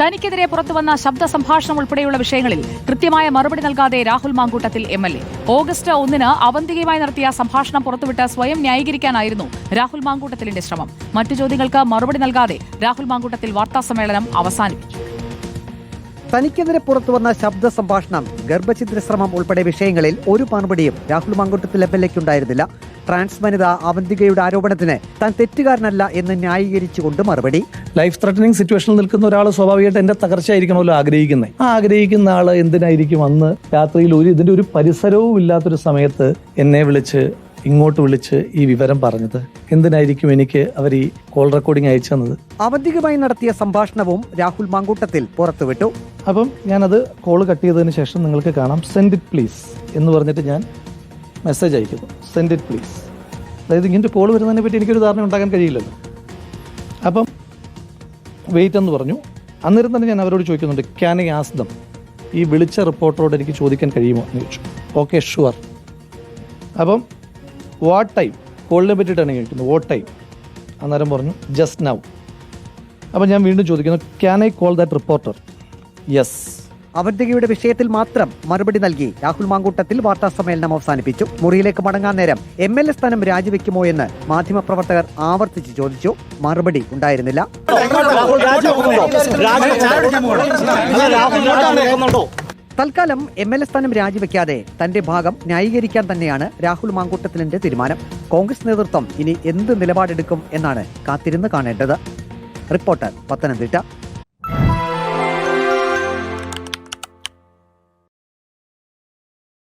തനിക്കെതിരെ പുറത്തുവന്ന ശബ്ദ സംഭാഷണം ഉൾപ്പെടെയുള്ള വിഷയങ്ങളിൽ കൃത്യമായ മറുപടി നൽകാതെ Rahul Mamkootathil M L A. August ഒന്നിന് അവന്തികയുമായി നടത്തിയ സംഭാഷണം പുറത്തുവിട്ട് സ്വയം ന്യായീകരിക്കാനായിരുന്നു രാഹുൽ മാങ്കൂട്ടത്തിലിന്റെ ശ്രമം. മറ്റു ചോദ്യങ്ങൾക്ക് മറുപടി നൽകാതെ രാഹുൽ മാങ്കൂട്ടത്തിൽ വാർത്താസമ്മേളനം അവസാനിപ്പിച്ചു. തനിക്കെതിരെ പുറത്തുവന്ന ശബ്ദ സംഭാഷണം ഗർഭഛിദ്ര ശ്രമം ഉൾപ്പെടെ വിഷയങ്ങളിൽ ഒരു മറുപടിയും രാഹുൽ മാങ്കൂട്ടത്തിൽ എം എൽ എക്കുണ്ടായിരുന്നില്ല ട്രാൻസ് വനിത അവന്തികയുടെ ആരോപണത്തിന് താൻ തെറ്റുകാരനല്ല എന്ന് ന്യായീകരിച്ചുകൊണ്ട് മറുപടി. ലൈഫ് ത്രെറ്റനിങ് സിറ്റുവേഷനിൽ നിൽക്കുന്ന ഒരാൾ സ്വാഭാവികമായിട്ട് എന്റെ തകർച്ചയായിരിക്കണമല്ലോ ആഗ്രഹിക്കുന്നത് ആ ആഗ്രഹിക്കുന്ന ആൾ എന്തിനായിരിക്കും അന്ന് രാത്രിയിൽ ഒരു ഇതിന്റെ ഒരു പരിസരവും ഇല്ലാത്തൊരു സമയത്ത് എന്നെ വിളിച്ച് ഇങ്ങോട്ട് വിളിച്ച് ഈ വിവരം പറഞ്ഞത്? എന്തിനായിരിക്കും എനിക്ക് അവർ ഈ കോൾ റെക്കോർഡിംഗ് അയച്ചു തന്നത്? അവധികമായി നടത്തിയ സംഭാഷണവും രാഹുൽ മാങ്കൂട്ടത്തിൽ പുറത്തുവിട്ടു. അപ്പം ഞാനത് കോൾ കട്ട് ചെയ്തതിന് ശേഷം നിങ്ങൾക്ക് കാണാം. സെൻഡ് ഇറ്റ് പ്ലീസ് എന്ന് പറഞ്ഞിട്ട് ഞാൻ മെസ്സേജ് അയക്കുന്നു. സെൻഡ് ഇറ്റ് പ്ലീസ് അതായത് ഇങ്ങനത്തെ കോൾ വരുന്നതിനെ പറ്റി എനിക്കൊരു ധാരണ ഉണ്ടാക്കാൻ കഴിയില്ലല്ലോ. അപ്പം വെയിറ്റ് എന്ന് പറഞ്ഞു. അന്നേരം തന്നെ ഞാൻ അവരോട് ചോദിക്കുന്നുണ്ട് ക്യാൻ ഐ ആസ് ദം ഈ വിളിച്ച റിപ്പോർട്ടറോട് എനിക്ക് ചോദിക്കാൻ കഴിയുമോ? എന്ന് ചോദിച്ചു. ഓക്കെ ഷുവർ അപ്പം വാട്ട് ടൈം കോളിനെ പറ്റിയിട്ടാണ് ചോദിക്കുന്നത്. വാട്ട് ടൈം അന്നേരം പറഞ്ഞു ജസ്റ്റ് നൗ അപ്പം ഞാൻ വീണ്ടും ചോദിക്കുന്നു can I call that reporter yes അവന്തികയുടെ വിഷയത്തിൽ മാത്രം മറുപടി നൽകി രാഹുൽ മാങ്കൂട്ടത്തിൽ വാർത്താ സമ്മേളനം അവസാനിപ്പിച്ചു. മുറിയിലേക്ക് മടങ്ങാൻ നേരം എം എൽ എ സ്ഥാനം രാജിവെക്കുമോ എന്ന് മാധ്യമപ്രവർത്തകർ ആവർത്തിച്ച് ചോദിച്ചു. മറുപടി ഉണ്ടായിരുന്നില്ല. തൽക്കാലം എം എൽ എ സ്ഥാനം രാജിവെക്കാതെ തന്റെ ഭാഗം ന്യായീകരിക്കാൻ തന്നെയാണ് രാഹുൽ മാങ്കൂട്ടത്തിലിന്റെ തീരുമാനം. കോൺഗ്രസ് നേതൃത്വം ഇനി എന്ത് നിലപാടെടുക്കും എന്നാണ് കാത്തിരുന്ന് കാണേണ്ടത്. റിപ്പോർട്ടർ പത്തനംതിട്ട.